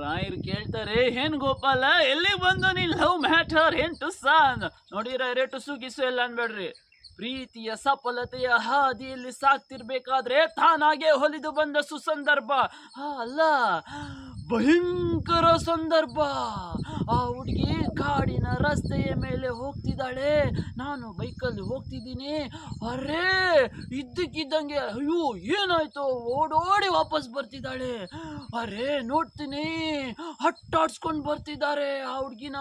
ರಾಯರ್ ಕೇಳ್ತಾರೆ, ಏನ್ ಗೋಪಾಲ ಎಲ್ಲಿ ಬಂದು ನೀನ್ ಲವ್ ಮ್ಯಾಟರ್ ಏನ್ ಟುಸ್ಸ ನೋಡಿ ನೋಡಿರ ಟುಸು ಗಿಸು ಎಲ್ಲ ಅನ್ಬೇಡ್ರಿ. ಪ್ರೀತಿಯ ಸಫಲತೆಯ ಹಾದಿಯಲ್ಲಿ ಸಾಕ್ತಿರ್ಬೇಕಾದ್ರೆ ತಾನಾಗೆ ಹೊಲಿದು ಬಂದ ಸುಸಂದರ್ಭ. ಅಲ್ಲ, ಭಯಂಕರ ಸಂದರ್ಭ. ಆ ಹುಡುಗಿ ಕಾಡಿನ ರಸ್ತೆಯ ಮೇಲೆ ಹೋಗ್ತಿದ್ದಾಳೆ. ನಾನು ಬೈಕಲ್ಲಿ ಹೋಗ್ತಿದ್ದೀನಿ. ಅರೇ, ಇದ್ದಕ್ಕಿದ್ದಂಗೆ ಅಯ್ಯೋ, ಏನಾಯ್ತು? ಓಡೋಡಿ ವಾಪಸ್ ಬರ್ತಿದ್ದಾಳೆ. ಅರೇ, ನೋಡ್ತೀನಿ. ಹಟ್ಟಾಡ್ಸ್ಕೊಂಡು ಬರ್ತಿದ್ದಾರೆ ಆ ಹುಡ್ಗಿನ.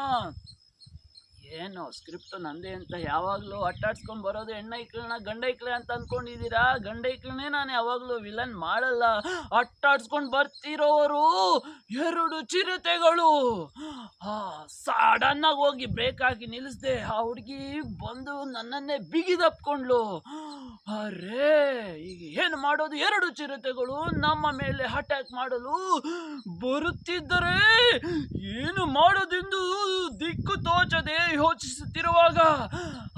ಏನು ಸ್ಕ್ರಿಪ್ಟ್ ನಂದೇ ಅಂತ ಯಾವಾಗಲೂ ಅಟ್ಟಾಡ್ಸ್ಕೊಂಡ್ ಬರೋದು ಹೆಣ್ಣೈಕ್ಳನ್ನ ಗಂಡೈಕ್ಳೆ ಅಂತ ಅನ್ಕೊಂಡಿದ್ದೀರಾ ಗಂಡೈಕ್ಳನ್ನೇ ನಾನು ಯಾವಾಗಲೂ ವಿಲನ್ ಮಾಡಲ್ಲ. ಅಟ್ಟಾಡ್ಸ್ಕೊಂಡ್ ಬರ್ತಿರೋರು ಎರಡು ಚಿರತೆಗಳು. ಆ ಸಡನ್ ಆಗಿ ಹೋಗಿ ಬ್ರೇಕ್ ಹಾಕಿ ನಿಲ್ಲಿಸ್ದೆ ಆ ಹುಡುಗಿ ಬಂದು ನನ್ನನ್ನೇ ಬಿಗಿದಪ್ಕೊಂಡ್ಲು ಅರೇ, ಈಗ ಏನು ಮಾಡೋದು? ಎರಡು ಚಿರತೆಗಳು ನಮ್ಮ ಮೇಲೆ ಅಟ್ಯಾಕ್ ಮಾಡಲು ಬರುತ್ತಿದ್ದರೆ ಏನು ಮಾಡೋದೆಂದು ದಿಕ್ಕು ತೋಚದೆ ಯೋಚಿಸುತ್ತಿರುವಾಗ,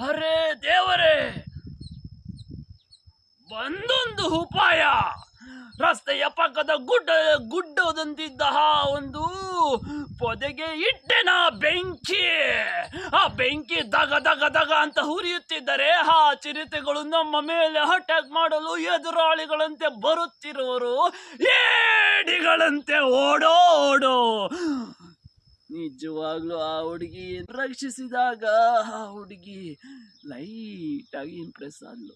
ಅರೇ ದೇವರೇ, ಒಂದೊಂದು ಉಪಾಯ. ರಸ್ತೆಯ ಪಕ್ಕದ ಗುಡ್ಡ ಗುಡ್ಡದಂತಿದ್ದ ಒಂದು ಪೊದೆಗೆ ಇಟ್ಟೆನ ಬೆಂಕಿ. ಆ ಬೆಂಕಿ ದಗ ದಗ ದಗ ಅಂತ ಹುರಿಯುತ್ತಿದ್ದರೆ ಆ ಚಿರತೆಗಳು ನಮ್ಮ ಮೇಲೆ ಅಟ್ಯಾಕ್ ಮಾಡಲು ಎದುರಾಳಿಗಳಂತೆ ಬರುತ್ತಿರುವರು. ಏಡಿಗಳಂತೆ ಓಡೋ ನಿಜವಾಗ್ಲೂ ಆ ಹುಡುಗಿ ರಕ್ಷಿಸಿದಾಗ ಆ ಹುಡುಗಿ ಲೈಟಾಗಿ ಇಂಪ್ರೆಸ್ ಆದ್ಲು.